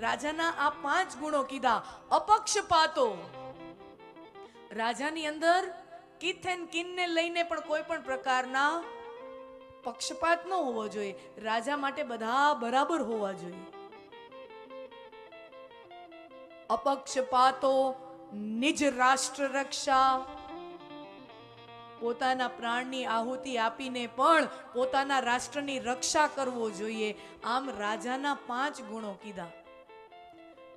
રાજાના આ પાંચ ગુણો કીધા અપક્ષપાતો રાજાની અંદર કિથ એન્ડ કિનને લઈને પણ કોઈ પણ પ્રકારના પક્ષપાત ન હોવો જોઈએ. રાજા માટે બધા બરાબર હોવા જોઈએ. અપક્ષપાતો નિજ રાષ્ટ્ર રક્ષા. પોતાના પ્રાણની આહુતિ આપીને પણ પોતાના રાષ્ટ્રની રક્ષા કરવો જોઈએ. આમ રાજાના પાંચ ગુણો કીધા.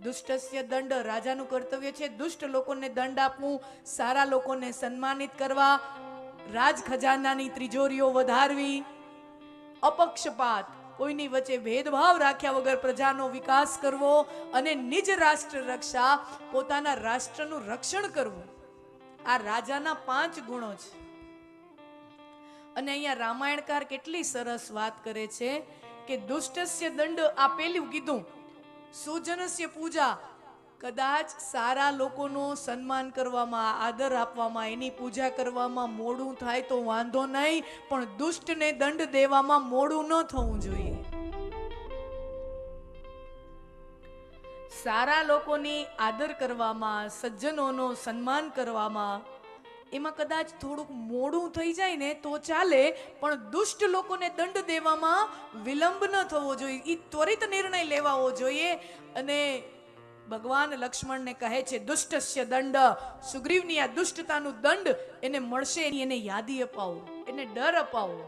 દુષ્ટસ્ય દંડ રાજાનું કર્તવ્ય છે. દુષ્ટ લોકોને દંડ આપવું, સારા લોકોને સન્માનિત કરવા, રાજ ખજાનાની ત્રિજોરીઓ વધારવી, અપક્ષપાત, કોઈની વચ્ચે ભેદભાવ રાખ્યા વગર પ્રજાનો વિકાસ કરવો અને નિજ રાષ્ટ્ર રક્ષા, પોતાના રાષ્ટ્રનું રક્ષણ કરવું. આ રાજાના પાંચ ગુણો છે. અને અહીંયા રામાયણકાર કેટલી સરસ વાત કરે છે કે દુષ્ટસ્ય દંડ આ પેલું કીધું સુજનસ્ય પૂજા. કદાચ સારા લોકોનું સન્માન કરવામાં, આદર આપવામાં, એની પૂજા કરવામાં મોડું થાય તો વાંધો નહીં, પણ દુષ્ટને દંડ દેવામાં મોડું ન થવું જોઈએ. સારા લોકોની આદર કરવામાં, સજ્જનોનો સન્માન કરવામાં એમાં કદાચ થોડુંક મોડું થઈ જાય ને તો ચાલે, પણ દુષ્ટ લોકોને દંડ દેવામાં વિલંબ ન થવો જોઈએ. એ ત્વરિત નિર્ણય લેવાવો જોઈએ અને ભગવાન લક્ષ્મણને કહે છે, દુષ્ટસ્ય દંડ, સુગ્રીવની આ દુષ્ટતાનું દંડ એને મળશે એને યાદી અપાવો, એને ડર અપાવો.